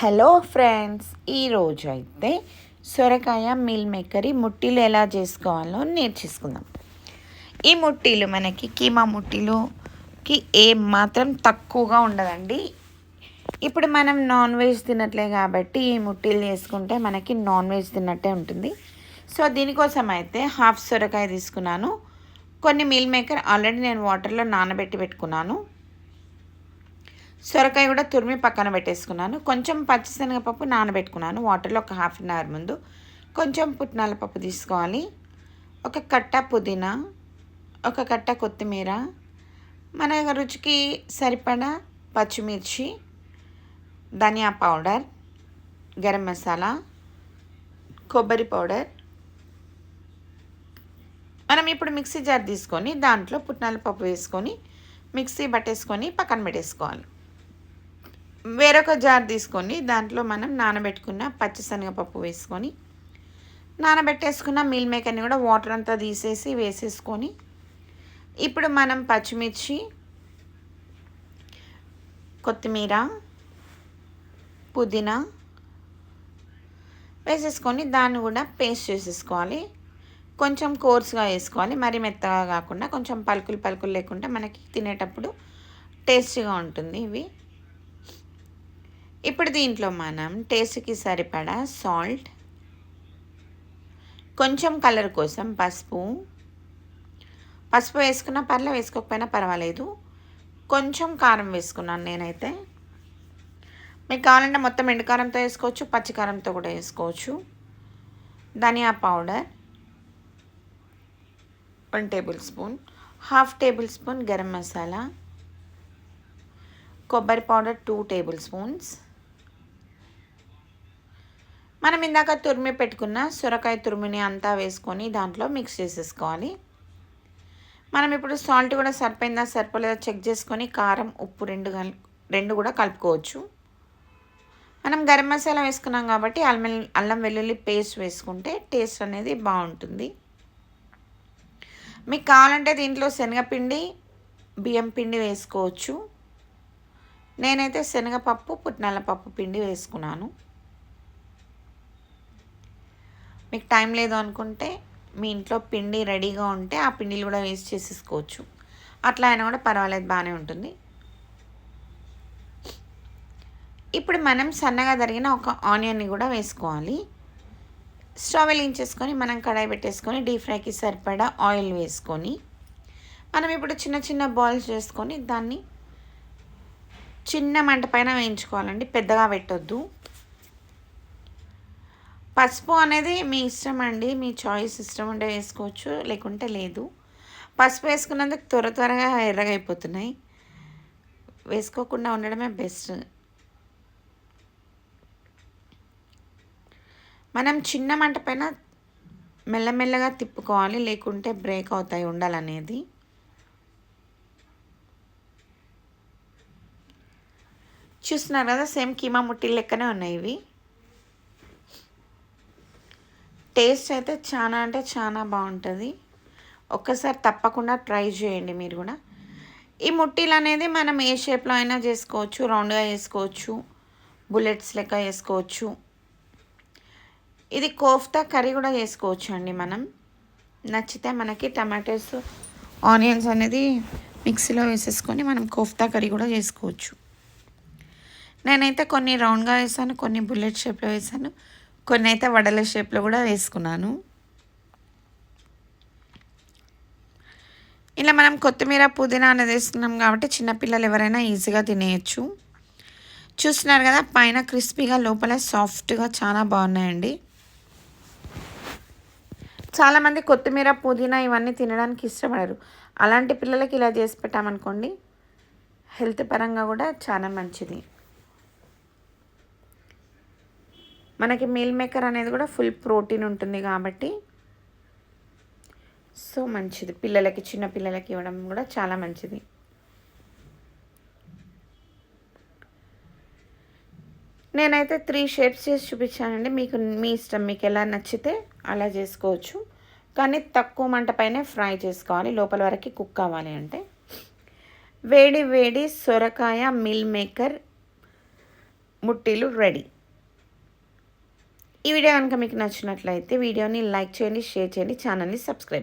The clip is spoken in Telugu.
హలో ఫ్రెండ్స్ ఈరోజు అయితే సొరకాయ మిల్ మేకరీ ముట్టిలు ముట్టీలు ఎలా చేసుకోవాలో నేర్చేసుకుందాం. ఈ ముట్టిలు మనకి కీమా ముట్టీలుకి ఏం మాత్రం తక్కువగా ఉండదండి. ఇప్పుడు మనం నాన్ వెజ్ తినట్లే కాబట్టి ఈ ముట్టీలు చేసుకుంటే మనకి నాన్ వెజ్ తిన్నట్టే ఉంటుంది. సో దీనికోసం అయితే హాఫ్ సొరకాయ తీసుకున్నాను. కొన్ని మిల్ మేకర్ ఆల్రెడీ నేను వాటర్లో నానబెట్టి పెట్టుకున్నాను. సొరకాయ కూడా తురిమి పక్కన పెట్టేసుకున్నాను. కొంచెం పచ్చిశనగపప్పు నానబెట్టుకున్నాను. వాటర్లో ఒక హాఫ్ అన్ అవర్ ముందు. కొంచెం పుట్నాల పప్పు తీసుకోవాలి. ఒక కట్ట పుదీనా ఒక కట్ట కొత్తిమీర. మన రుచికి సరిపడా పచ్చిమిర్చి ధనియా పౌడర్ గరం మసాలా కొబ్బరి పౌడర్. మనం ఇప్పుడు మిక్సీ జార్ తీసుకొని దాంట్లో పుట్నాల పప్పు వేసుకొని మిక్సీ పట్టేసుకొని పక్కన పెట్టేసుకోవాలి. వేరొక జార్ తీసుకొని దాంట్లో మనం నానబెట్టుకున్న పచ్చిశనగపప్పు వేసుకొని నానబెట్టేసుకున్న మీల్ మేకర్ని కూడా వాటర్ అంతా తీసేసి వేసేసుకొని ఇప్పుడు మనం పచ్చిమిర్చి కొత్తిమీర పుదీనా వేసేసుకొని దాన్ని కూడా పేస్ట్ చేసేసుకోవాలి. కొంచెం కోర్స్గా వేసుకోవాలి మరి మెత్తగా కాకుండా కొంచెం పలుకులు పలుకులు లేకుండా మనకి తినేటప్పుడు టేస్టీగా ఉంటుంది ఇవి. ఇప్పుడు దీంట్లో మనం టేస్ట్కి సరిపడా సాల్ట్ కొంచెం కలర్ కోసం పసుపు పసుపు వేసుకున్న పర్లే వేసుకోకపోయినా పర్వాలేదు. కొంచెం కారం వేసుకున్నాను నేనైతే. మీకు కావాలంటే మొత్తం ఎండుకారంతో వేసుకోవచ్చు పచ్చికారంతో కూడా వేసుకోవచ్చు. ధనియా powder one tablespoon half tablespoon garam masala కొబ్బరి పౌడర్ టూ టేబుల్ స్పూన్స్ మనం ఇందాక తురిమి పెట్టుకున్న సొరకాయ తురిమిని అంతా వేసుకొని దాంట్లో మిక్స్ చేసేసుకోవాలి. మనం ఇప్పుడు సాల్ట్ కూడా సరిపోయిందా సరిపోలేదా చెక్ చేసుకొని కారం ఉప్పు రెండు రెండు కూడా కలుపుకోవచ్చు. మనం గరం మసాలా వేసుకున్నాం కాబట్టి అల్లం అల్లం వెల్లుల్లి పేస్ట్ వేసుకుంటే టేస్ట్ అనేది బాగుంటుంది. మీకు కావాలంటే దీంట్లో శనగపిండి బియ్యం పిండి వేసుకోవచ్చు. నేనైతే శనగపప్పు పుట్నాల పప్పు పిండి వేసుకున్నాను. మీకు టైం లేదు అనుకుంటే మీ ఇంట్లో పిండి రెడీగా ఉంటే ఆ పిండిలు కూడా వేస్ట్ చేసేసుకోవచ్చు. అట్లా అయినా కూడా పర్వాలేదు బాగానే ఉంటుంది. ఇప్పుడు మనం సన్నగా తరిగిన ఒక ఆనియన్ని కూడా వేసుకోవాలి. స్టవ్ వెలిగించేసుకొని మనం కడాయి పెట్టేసుకొని డీప్ ఫ్రైకి సరిపడా ఆయిల్ వేసుకొని మనం ఇప్పుడు చిన్న చిన్న బాల్స్ చేసుకొని దాన్ని చిన్న మంట పైన వేయించుకోవాలండి పెద్దగా పెట్టొద్దు. పసుపు అనేది మీ ఇష్టం అండి మీ చాయిస్ ఇష్టం ఉంటే వేసుకోవచ్చు లేకుంటే లేదు. పసుపు వేసుకున్నందుకు త్వర త్వరగా ఎర్రగా అయిపోతున్నాయి వేసుకోకుండా ఉండడమే బెస్ట్. మనం చిన్న మంట పైన మెల్లమెల్లగా తిప్పుకోవాలి లేకుంటే బ్రేక్ అవుతాయి ఉండాలనేది. చూస్తున్నారు కదా సేమ్ కీమా ముట్టి లెక్కనే ఉన్నాయి ఇవి. టేస్ట్ అయితే చాలా అంటే చాలా బాగుంటుంది. ఒక్కసారి తప్పకుండా ట్రై చేయండి మీరు కూడా. ఈ ముట్టీలు అనేది మనం ఏ షేప్లో అయినా చేసుకోవచ్చు రౌండ్గా చేసుకోవచ్చు బుల్లెట్స్ లెక్క వేసుకోవచ్చు ఇది కోఫ్తా కర్రీ కూడా చేసుకోవచ్చు అండి మనం. నచ్చితే మనకి టమాటోస్ ఆనియన్స్ అనేది మిక్సీలో వేసేసుకొని మనం కోఫ్తా కర్రీ కూడా చేసుకోవచ్చు. నేనైతే కొన్ని రౌండ్గా వేసాను కొన్ని బుల్లెట్ షేప్లో వేసాను. కొన్ని అయితే వడల షేప్లో కూడా వేసుకున్నాను. ఇలా మనం కొత్తిమీర పుదీనా అనేది వేసుకున్నాం కాబట్టి చిన్నపిల్లలు ఎవరైనా ఈజీగా తినేయచ్చు. చూస్తున్నారు కదా పైన క్రిస్పీగా లోపల సాఫ్ట్గా చాలా బాగున్నాయండి. చాలామంది కొత్తిమీర పుదీనా ఇవన్నీ తినడానికి ఇష్టపడరు. అలాంటి పిల్లలకి ఇలా చేసి పెట్టామనుకోండి హెల్త్ పరంగా కూడా చాలా మంచిది. మనకి మీల్ మేకర్ అనేది కూడా ఫుల్ ప్రోటీన్ ఉంటుంది కాబట్టి సో మంచిది. పిల్లలకి చిన్న పిల్లలకి ఇవ్వడం కూడా చాలా మంచిది. నేనైతే త్రీ షేప్స్ చేసి చూపించానండి. మీకు మీ ఇష్టం మీకు ఎలా నచ్చితే అలా చేసుకోవచ్చు. కానీ తక్కువ మంట పైనే ఫ్రై చేసుకోవాలి. లోపల వరకు కుక్ కావాలి అంటే. వేడి వేడి సొరకాయ మిల్ మేకర్ ముట్టీలు రెడీ ఈ వీడియో కనుక మీకు నచ్చినట్లయితే వీడియోని లైక్ చేయండి షేర్ చేయండి ఛానల్ని సబ్స్క్రైబ్